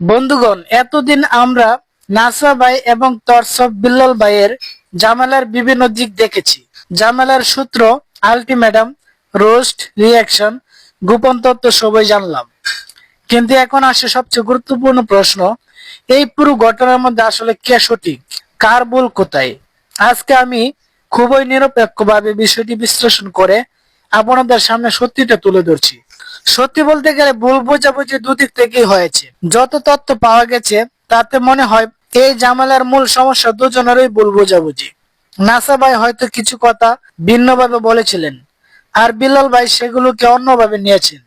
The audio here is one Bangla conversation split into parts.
বন্ধুগণ, এতদিন আমরা নাসা ভাই এবং তরসব বিল্লাল ভাইয়ের জামালার বিভিন্ন দিক দেখেছি। জামালার সূত্র আলটিমেটাম, রোস্ট, রিয়াকশন, গোপন তত্ত্ব সবাই জানলাম। কিন্তু এখন আসে সবচেয়ে গুরুত্বপূর্ণ প্রশ্ন, এই পুরো ঘটনার মধ্যে আসলে কে সঠিক? কার ভুল কোথায়? আজকে আমি খুবই নিরপেক্ষভাবে বিষয়টি বিশ্লেষণ করে আপনাদের সামনে সত্যিটা তুলে ধরছি। সত্যি বলতে গেলে ভুল বোঝাবুঝি দুদিক থেকেই হয়েছে। যত তথ্য পাওয়া গেছে, তাতে মনে হয় এই জামালার মূল সমস্যা দুজনেরই ভুল বোঝাবুঝি। নাসা ভাই হয়তো কিছু কথা ভিন্নভাবে বলেছিলেন, আর বিল্লাল ভাই সেগুলোকে অন্যভাবে নিয়েছেন।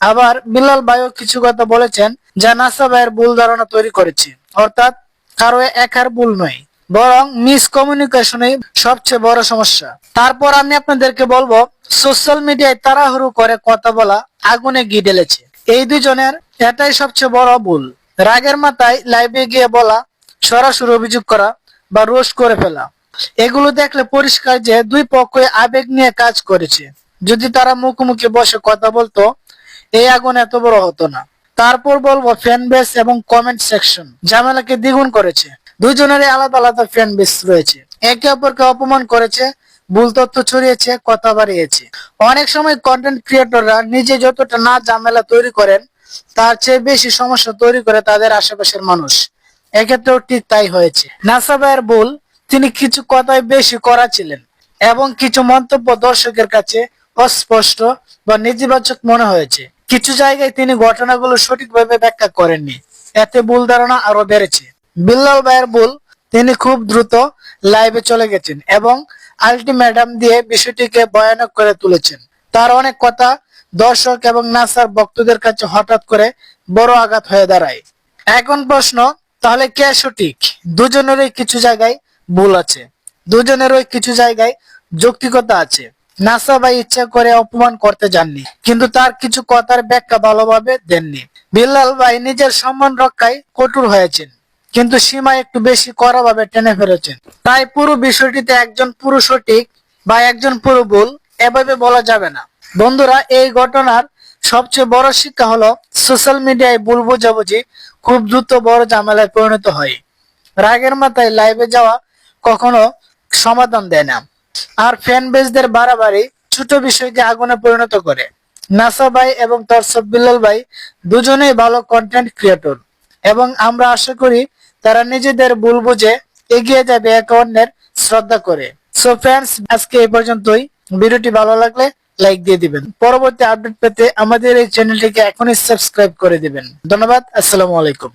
আবার বিল্লাল ভাইও কিছু কথা বলেছেন যা নাসা ভাইয়ের ভুল ধারণা তৈরি করেছে, অর্থাৎ কারও একার ভুল নয়, বরং মিসকমিউনিকেশনই সবচেয়ে বড় সমস্যা। তারপর আমি আপনাদেরকে বলব, সোশ্যাল মিডিয়ায় তাড়াহুড়ো করে কথা বলা আগুনে ঘি ঢেলেছে। এই দুজনের এটাই সবচেয়ে বড় ভুল। রাগের মাথায় লাইভে গিয়ে বলা, সরাসরি অভিযোগ করা বা রোষ করে ফেলা। এগুলো দেখলে পরিষ্কার যে দুই পক্ষই আবেগ নিয়ে কাজ করেছে। যদি তারা মুখোমুখি বসে কথা বলতো, এই আগুন এত বড় হতো না। তারপর বলব ফ্যান বেস এবং কমেন্ট সেকশন। ঝামেলাকে দ্বিগুণ করেছে। দুজনেরই আলাদা আলাদা ফ্যান বেস রয়েছে। একে অপরকে অপমান করেছে ভুল তথ্য ছড়িয়েছে, কথা বাড়িয়েছে। অনেক সময় কন্টেন্ট ক্রিয়েটররা নিজে যতটা না ঝামেলা তৈরি করেন, তার চেয়ে বেশি সমস্যা তৈরি করে তাদের আশেপাশের মানুষ। এক্ষেত্রেও ঠিক তাই হয়েছে। নাসা ভাইয়ের ভুল, তিনি কিছু কথাই বেশি করা ছিলেন এবং কিছু মন্তব্য দর্শকের কাছে অস্পষ্ট বা নেতিবাচক মনে হয়েছে। কিছু জায়গায় তিনি ঘটনাগুলো সঠিকভাবে ব্যাখ্যা করেননি। এতে ভুল ধারণা আরও বেড়েছে। বিল্লাল ভাইয়ের ভুল, তিনি খুব দ্রুত লাইভে চলে গেছেন এবং আলটিমেটাম দিয়ে বিষয়টিকে ভয়ানক করে তুলেছেন। তার অনেক কথা দর্শক এবং নাসার ভক্তদের কাছে হঠাৎ করে বড় আঘাত হয়ে দাঁড়ায়। এখন প্রশ্ন, তাহলে কে সঠিক? দুজনেরই কিছু জায়গায় ভুল আছে। দুজনেরই কিছু জায়গায় যৌক্তিকতা আছে। নাসা ভাই ইচ্ছা করে অপমান করতে যাননি, কিন্তু তার কিছু কথার ব্যাখ্যা ভালোভাবে দেননি। বিল্লাল ভাই নিজের সম্মান রক্ষায় কঠোর হয়েছেন। কিন্তু সীমা একটু বেশি কড়াভাবে টেনে ফেলেছেন তাই পুরো বিষয়টিতে একজন পুরো সঠিক বা একজন পুরো ভুল এভাবে বলা যাবে না। বন্ধুরা, এই ঘটনার সবচেয়ে বড় শিক্ষা হলো, সোশ্যাল মিডিয়ায় ভুল বোঝাবুঝি খুব দ্রুত বড় ঝামেলায় পরিণত হয়। রাগের মাথায় লাইভে যাওয়া কখনো সমাধান দেয় না। আর ফ্যান বেসদের বাড়াবাড়ি ছোট বিষয়কে আগুনে পরিণত করে। নাসা ভাই এবং তরসব বিল্লাল ভাই দুজনেই ভালো কন্টেন্ট ক্রিয়েটর এবং আমরা আশা করি তারা নিজেদের ভুল বুঝে এগিয়ে যাবে এক অন্যের শ্রদ্ধা করে। সো ফ্রেন্ডস আজকে এই পর্যন্তই। ভিডিওটি ভালো লাগলে লাইক দিয়ে দিবেন। পরবর্তী আপডেট পেতে আমাদের এই চ্যানেলটিকে এখনই সাবস্ক্রাইব করে দিবেন। ধন্যবাদ, আসসালামু আলাইকুম।